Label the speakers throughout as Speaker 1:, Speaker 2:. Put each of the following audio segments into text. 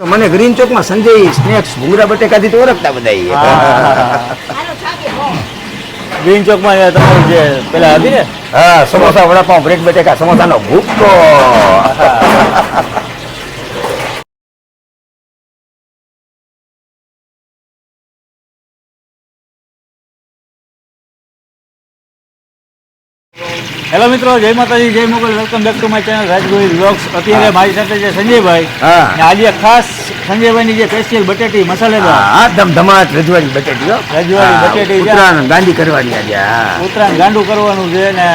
Speaker 1: મને ગ્રીન ચોકમાં સંજય સ્નેક્સ ભૂંગરા બટેકાથી તો ઓળખતા બધા
Speaker 2: ગ્રીન ચોકમાં માં તમારું જે પેલા હતી ને?
Speaker 1: હા સમોસા વડાપાઉં બ્રેડ બટેકા સમોસાનો ભૂક્કો.
Speaker 2: હેલો મિત્રો જય માતાજી જય Mogal. Welcome back to my channel Rajgohil vlogs અત્યારે મારી સાથે છે સંજયભાઈ આજે ખાસ સંજયભાઈની જે સ્પેશિયલ બટેટી મસાલેદાર.
Speaker 1: હા ધમધમાટ રજવાડી બટેટી.
Speaker 2: રજવાડી બટેટી
Speaker 1: ઉત્તરાયણ ગાંડી કરવાની આજે
Speaker 2: ઉત્તરાયણ ગાંડું કરવાનું છે ને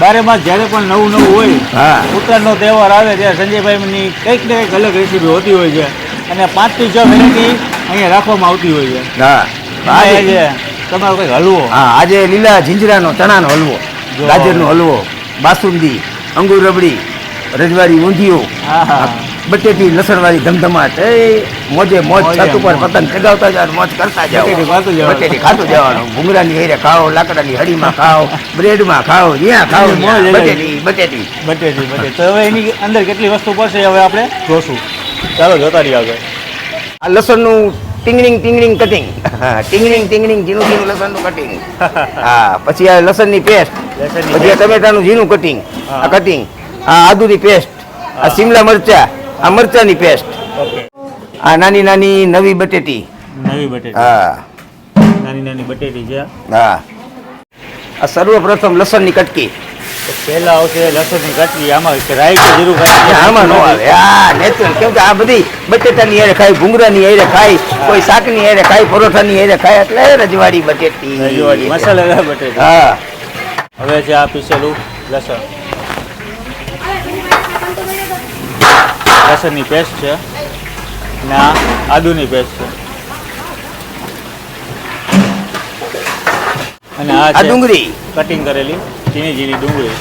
Speaker 2: બારે માસ જ્યારે પણ નવું નવું હોય
Speaker 1: હા.
Speaker 2: ઉત્તરાયણનો તહેવાર આવે ત્યારે સંજયભાઈની કંઈક ને કંઈક અલગ રેસીપી હોતી હોય છે. અને પાંચથી છ વેરાયટી અહીંયા રાખવામાં આવતી હોય છે.
Speaker 1: હા.
Speaker 2: તમારો કંઈક હલવો.
Speaker 1: હા આજે લીલા જીંજરાનો ચણાનો હલવો. ગાજરનો હલવો બાસુંદી અંગુર રબડી રજવાડી ઊંધિયું બટેટી લસણવાળી ધમધમાટ એ મોજે મોજ છત ઉપર પતંગ ચગાવતા જાવ મોજ કરતા જાવ
Speaker 2: બટેટી ખાતું જવાનું.
Speaker 1: ભૂંગળાની ભૂંગરાની હેરે ખાઓ લાકડાની હળીમાં ખાઓ બ્રેડમાં ખાઓ જ્યાં ખાઓ. બટેટી બટેટી.
Speaker 2: બટેટી બટેટી. તો હવે એની અંદર કેટલી વસ્તુ પડશે હવે આપણે? જોશું. ચાલો જોતા રહી આગળ.
Speaker 1: આ લસણનું ટીંગણીંગ ટીંગણીંગ કટિંગ ટીંગણીંગ ટીંગણીંગ ઝીણું ઝીણું લસણનું કટિંગ હા પછી આ લસણની પેસ્ટ પછી ટમેટાનું ઝીણું કટિંગ આ કટિંગ આ આદુની પેસ્ટ આ સિમલા મરચા આ મરચાની પેસ્ટ આ નાની નાની નવી બટેટી.
Speaker 2: નવી બટેટી.
Speaker 1: હા.
Speaker 2: નાની નાની બટેટી છે.
Speaker 1: હા. આ સર્વપ્રથમ લસણની કટકી.
Speaker 2: પહેલા આવશે લસણની કટકી આમાં રાઈ કે જીરું કાચી
Speaker 1: આમાં નો આવે. આ નેચરલ. કેમ કે આ બધી બટેટાની હારે ખાય ભૂંગરાની હારે ખાય કોઈ શાકની હારે ખાય પરોઠાની હારે ખાય એટલે રજવાડી બટેટી.
Speaker 2: રજવાડી મસાલેદાર બટેટી.
Speaker 1: હા.
Speaker 2: હવે છે આ પીસેલું લસણ. લસણની પેસ્ટ છે અને આ આદુની પેસ્ટ છે. અને આ છે
Speaker 1: ડુંગળી.
Speaker 2: કટિંગ કરેલી ઝીણી ઝીણી ડુંગળી.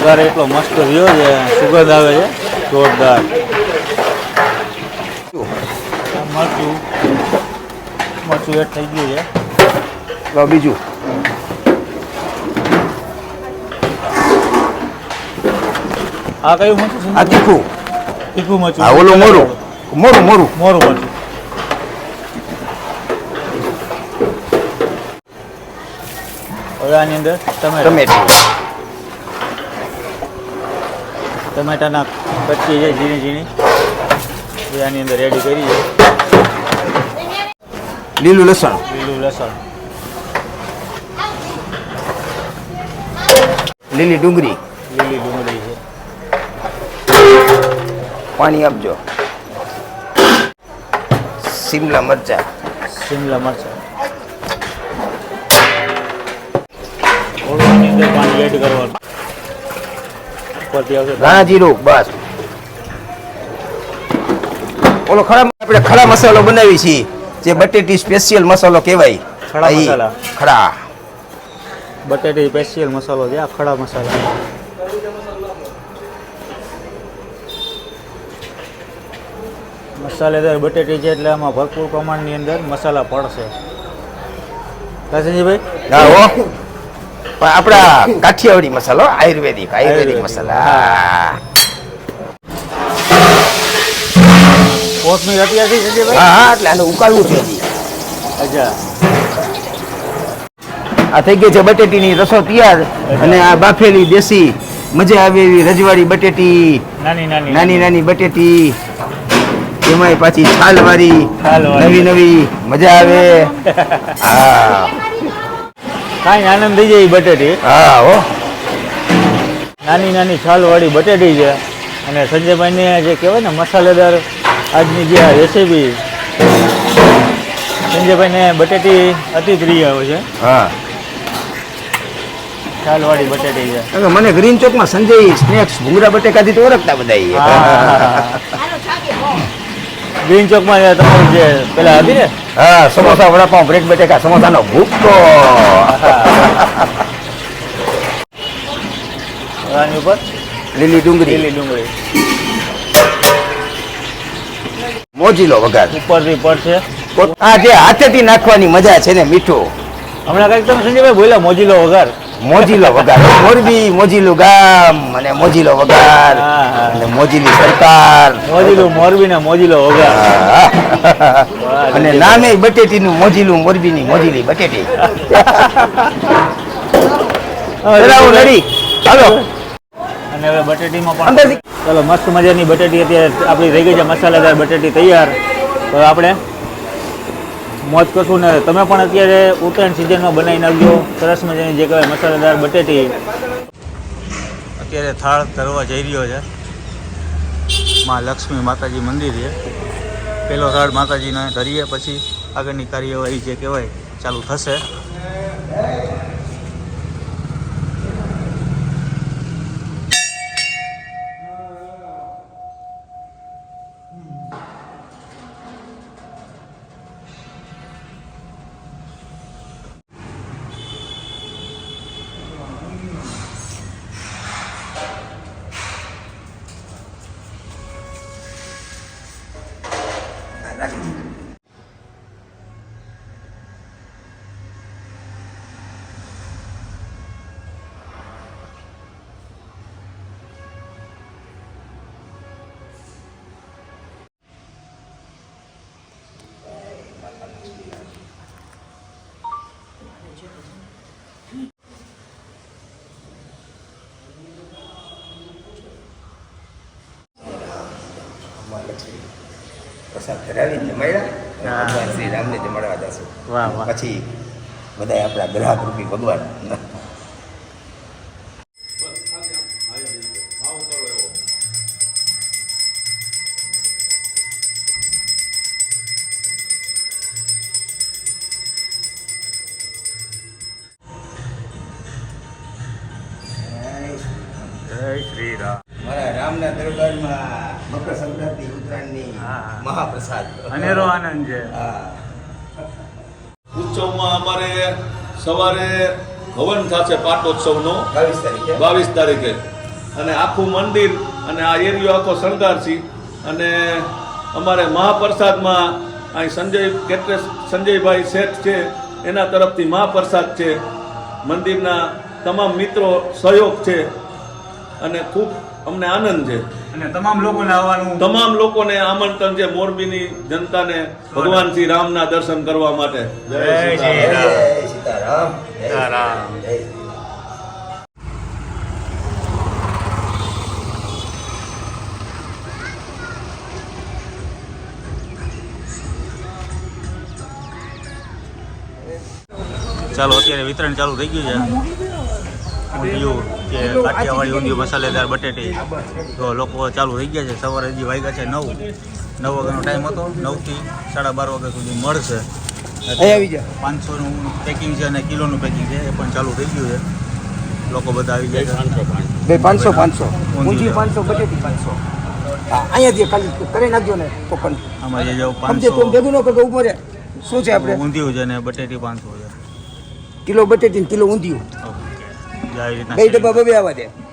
Speaker 2: વઘાર એટલો મસ્ત રહ્યો છે સુગંધ આવે છે જોરદાર. મરચું મરચું એડ થઈ ગયું છે.
Speaker 1: બીજું.
Speaker 2: આ કયું મરચું
Speaker 1: આ તીખું.
Speaker 2: તીખું મરચું
Speaker 1: આ ઓલું મોરું. મોરું મોરું.
Speaker 2: મોરું મરચું હવે આની અંદર ટમેટા.
Speaker 1: ટમેટા.
Speaker 2: ટમેટાના કચ્ચી છે ઝીણી ઝીણી. આની અંદર રેડી કરી
Speaker 1: લીલું લસણ.
Speaker 2: લીલું લસણ.
Speaker 1: લીલી ડુંગળી.
Speaker 2: લીલી ડુંગળી છે.
Speaker 1: પાણી આપજો. સિમલા મરચા.
Speaker 2: શિમલા મરચાં. ઓળવાની અંદર પાણી એડ કરવાનું. ઉપરથી આવશે.
Speaker 1: ધાણા જીરું બસ. ઓલો ખડા આપણે ખડા મસાલો બનાવી છીએ જે બટેટી સ્પેશિયલ મસાલો કહેવાય.
Speaker 2: ખડા મસાલા.
Speaker 1: ખડા.
Speaker 2: બટેટી સ્પેશિયલ મસાલો છે આ ખડા મસાલા. મસાલેદાર બટેટી છે એટલે આમાં ભરપૂર પ્રમાણની અંદર મસાલા પડશે. કાશીજીભાઈ?
Speaker 1: હા હો. પણ આપણા કાઠિયાવાડી મસાલો આયુર્વેદિક આયુર્વેદિક. મસાલા.
Speaker 2: કોથમીર અત્યારથી સંજયભાઈ
Speaker 1: હા હા, એટલે આને ઉકાળવું છે હજી.
Speaker 2: અચ્છા.
Speaker 1: આ થઈ ગઈ છે બટેટીની રસો તૈયાર અને આ બાફેલી દેશી મજા આવે એવી રજવાડી બટેટી.
Speaker 2: નાની નાની
Speaker 1: નાની નાની. બટેટી. એમાંય પાછી છાલ
Speaker 2: વાળી
Speaker 1: નવી નવી. મજા આવે. હા.
Speaker 2: કાંઈ આનંદ થઈ જાય બટેટી.
Speaker 1: હા હો.
Speaker 2: નાની નાની છાલવાળી બટેટી છે. અને સંજયભાઈને જે કહેવાય ને મસાલેદાર આજની જે આ રેસીપી સંજયભાઈને બટેટી અતિ પ્રિય હોય છે.
Speaker 1: હા.
Speaker 2: છાલવાળી બટેટી છે.
Speaker 1: મને ગ્રીન ચોકમાં સંજય સ્નેક્સ ભૂંગરા બટેકાથી તો ઓળખતા બધા
Speaker 2: ગ્રીન ચોકમાં તમારું જે પેલા હતી ને?
Speaker 1: હા સમોસા વડાપાઉં બ્રેડ બટેકા સમોસાનો
Speaker 2: આની ઉપર?
Speaker 1: લીલી ડુંગળી.
Speaker 2: લીલી ડુંગળી.
Speaker 1: મોજીલો વઘાર.
Speaker 2: ઉપરથી પડશે
Speaker 1: આ જે હાથેથી નાખવાની મજા છે ને મીઠું.
Speaker 2: હમણાં કંઈક તમે સંજયભાઈ બોલ્યા મોજીલો વગર
Speaker 1: મોજીલો વગાર મોરબી મોજીલું ગામ અને મોજીલો
Speaker 2: હા.
Speaker 1: અને મોજીલી સરકાર.
Speaker 2: મોજીલું મોરબી ને મોજીલો વગર
Speaker 1: અને નામે બટેટીનું મોજીલું મોરબીની મોજીલી બટેટી. હાલો.
Speaker 2: અને હવે બટેટીમાં પણ ચલો, મસ્ત મજાની બટેટી અત્યારે આપણી રહી ગઈ છે, મસાલેદાર બટેટી તૈયાર. તો આપણે મોજ કરશું ને તમે પણ અત્યારે ઉત્તરાયણ સિઝનમાં બનાવી નાખજો. સરસ મજાની જે કહેવાય મસાલેદાર બટેટી. અત્યારે થાળ ધરવા જઈ રહ્યો છે. માં લક્ષ્મી માતાજી મંદિર છે. પહેલો થાળ માતાજીને ધરીએ, પછી આગળની કાર્યવાહી જે કહેવાય, ચાલુ થશે.
Speaker 1: પ્રસાદ ધરાવી જમાડ્યા ભગવાન શ્રી રામને જમાડવા જશું. પછી બધા આપણા ગ્રાહક રૂપી ભગવાન.
Speaker 2: જય શ્રી રામ.
Speaker 1: મારા રામના દરબારમાં મકર સંક્રાંતિ ઉત્તરાયણની. મહાપ્રસાદ.
Speaker 2: અનેરો આનંદ છે.
Speaker 3: ઉત્સવમાં અમારે સવારે હવન થશે પાટોત્સવનો
Speaker 1: બાવીસ તારીખે.
Speaker 3: બાવીસ તારીખે. અને આખું મંદિર અને આ એરિયો આખો શણગારશી અને અમારે મહાપ્રસાદમાં અહીં સંજય કેટરેસ સંજયભાઈ શેઠ છે એના તરફથી મહાપ્રસાદ છે. મંદિરના તમામ મિત્રો સહયોગ છે. અને ખૂબ અમને આનંદ છે.
Speaker 2: અને તમામ લોકોને આવવાનું
Speaker 3: તમામ લોકોને આમંત્રણ છે મોરબીની જનતાને ભગવાન શ્રી રામના દર્શન કરવા માટે.
Speaker 2: જય શ્રી રામ.
Speaker 1: સીતારામ. જય
Speaker 2: સીતારામ. ચાલો અત્યારે વિતરણ ચાલુ થઈ ગયું છે. કે કાઠિયાવાડી ઊંધિયું મસાલેદાર બટેટી. તો લોકો ચાલુ થઈ ગયા છે. સવારે હજી વાગ્યા છે નવ. નવ વાગ્યાનો ટાઈમ હતો. નવથી સાડા બાર વાગ્યા સુધી મળશે.
Speaker 1: અહીં આવી જા.
Speaker 2: પાંચસોનું પેકિંગ છે અને કિલોનું પેકિંગ છે. એ પણ ચાલુ થઈ ગયું છે. લોકો બધા આવી ગયા છે.
Speaker 1: પાંચસો પાંચસો.
Speaker 2: ઊંધિયું.
Speaker 1: પાંચસો બટેટી પાંચસો. અહીંયાથી ખાલી કરી નાખજો ને ટોકન
Speaker 2: આમાં જે જો પાંચસો
Speaker 1: તું ભેગું ન કરતો ઊભો રે શું છે આપણે?
Speaker 2: ઊંધિયું છે અને બટેટી પાંચસો છે.
Speaker 1: કિલો બટેટી ને કિલો ઊંધિયું.
Speaker 2: ઓકે જે આવી રીતના
Speaker 1: બે